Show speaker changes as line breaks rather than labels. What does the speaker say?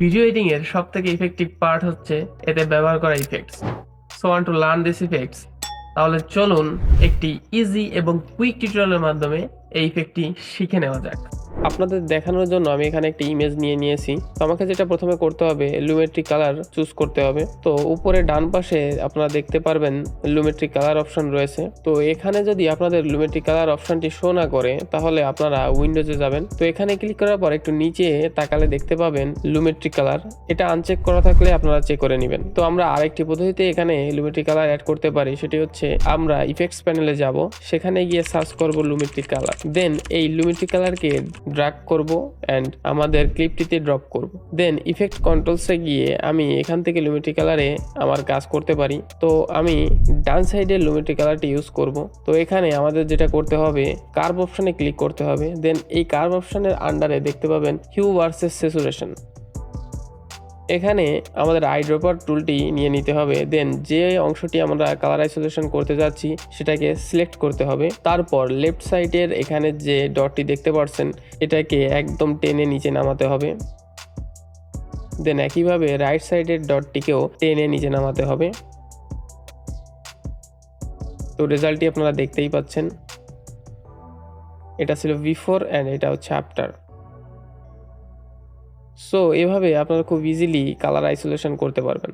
Video editing এর সব থেকে ইফেক্টিভ পার্ট হচ্ছে এতে ব্যবহার করা effects so want to learn this effects তাহলে চলুন একটি ইজি এবং কুইক টিউটোরিয়ালের মাধ্যমে এই ইফেক্টটি শিখে নেওয়া যাক। আপনাদের দেখানোর জন্য আমি এখানে একটি ইমেজ নিয়ে নিয়েছি। তো আমাকে যেটা প্রথমে করতে হবে লুমেট্রিক কালার চুজ করতে হবে। তো উপরে ডান পাশে আপনারা দেখতে পারবেন লুমেট্রিক কালার অপশন রয়েছে। তো এখানে যদি আপনাদের লুমেট্রিক কালার অপশনটি শো না করে, তাহলে আপনারা উইন্ডোজে যাবেন। তো এখানে ক্লিক করার পর একটু নিচে তাকালে দেখতে পাবেন লুমেট্রিক কালার এটা আনচেক করা থাকলে আপনারা চেক করে নেবেন। তো আমরা আরেকটি পদ্ধতিতে এখানে লুমেট্রিক কালার অ্যাড করতে পারি। সেটি হচ্ছে আমরা ইফেক্টস প্যানেলে যাব। সেখানে গিয়ে সার্চ করব লুমেট্রিক কালার দেন এই লুমেট্রিক কালারকে ড্রাগ করব অ্যান্ড আমাদের ক্লিপটিতে ড্রপ করব। দেন ইফেক্ট কন্ট্রোলসে গিয়ে আমি এখান থেকে লুমিটি কালারে আমার কাজ করতে পারি। তো আমি ডান সাইডের লুমিটি কালারটি ইউজ করব। তো এখানে আমাদের যেটা করতে হবে কার্ভ অপশানে ক্লিক করতে হবে। দেন এই কার্ভ অপশানের আন্ডারে দেখতে পাবেন হিউ ভার্সেস সেচুরেশন এখানে আমাদের আইড্রপার টুলটি নিয়ে নিতে হবে। দেন যে অংশটি আমরা কালার আইসোলেশন করতে যাচ্ছি, সেটাকে সিলেক্ট করতে হবে। তারপর লেফট সাইডের এখানে যে ডটটি দেখতে পাচ্ছেন এটাকে একদম টেনে নিচে নামাতে হবে। দেন একইভাবে রাইট সাইডের ডটটিকেও টেনে নিচে নামাতে হবে। তো রেজাল্টটি আপনারা দেখতেই পাচ্ছেন। এটা ছিল বিফোর অ্যান্ড এটা হচ্ছে আফটার সো এভাবে আপনারা খুব ইজিলি কালার আইসোলেশন করতে পারবেন।